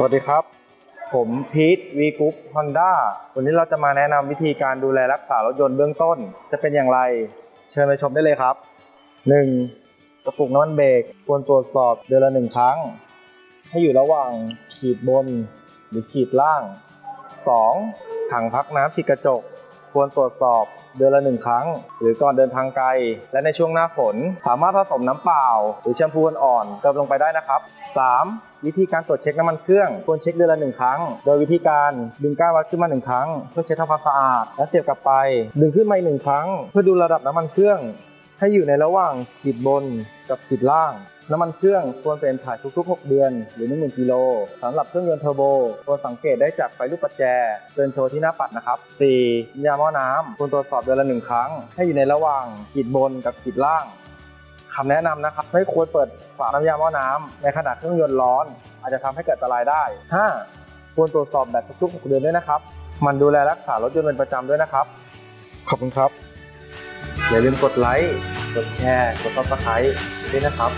สวัสดีครับ ผมพีทวีกรุ๊ปฮอนด้าวันนี้เราจะมาแนะนำวิธีการดูแลรักษารถยนต์เบื้องต้น จะเป็นอย่างไร เชิญไปชมได้เลยครับ 1. กระปุกน้ำมันเบรกควรตรวจสอบเดือนละหนึ่งครั้ง ให้อยู่ระหว่างขีดบนหรือขีดล่าง 2. ถังพักน้ำฉีดกระจก ควรตรวจสอบเดือนละหนึ่งครั้ง หรือก่อนเดินทางไกล และในช่วงหน้าฝน สามารถผสมน้ำเปล่า หรือแชมพูอ่อนๆเติมลงไปได้นะครับ 3. วิธีการตรวจเช็คน้ำมันเครื่องควรเช็คเดือนละหนึ่งครั้ง โดยวิธีการดึงก้านวัดขึ้นมาหนึ่งครั้ง เพื่อเช็ดทำความสะอาด และเสียบกลับไป ดึงขึ้นมาอีกหนึ่งครั้ง เพื่อดูระดับน้ำมันเครื่อง ให้อยู่ในระหว่างขีดบนกับขีดล่าง น้ำมันเครื่องควรเปลี่ยนถ่ายทุกๆ 6 เดือน หรือ 10,000กิโลสำหรับเครื่องยนต์เทอร์โบควรสังเกตได้จากไฟลูกประแจเตือนโชว์ที่หน้าปัดนะครับ 4. ยาหม้อน้ำควรตรวจสอบเดือนละหนึ่งครั้ง ให้อยู่ในระหว่างขีดบนกับขีดล่างคำแนะนำนะครับ ไม่ควรเปิดฝาน้ำยาหม้อน้ำในขณะเครื่องยนต์ร้อน อาจจะทำให้เกิดอันตรายได้ 5. ควรตรวจสอบแบตทุกๆ 6 เดือนด้วยนะครับ มันดูแลรักษารถยนต์เป็นประจำด้วยนะครับ ขอบคุณครับอย่าลืมกดไลค์ กดแชร์ กดซับสไครต์ด้วยนะครับ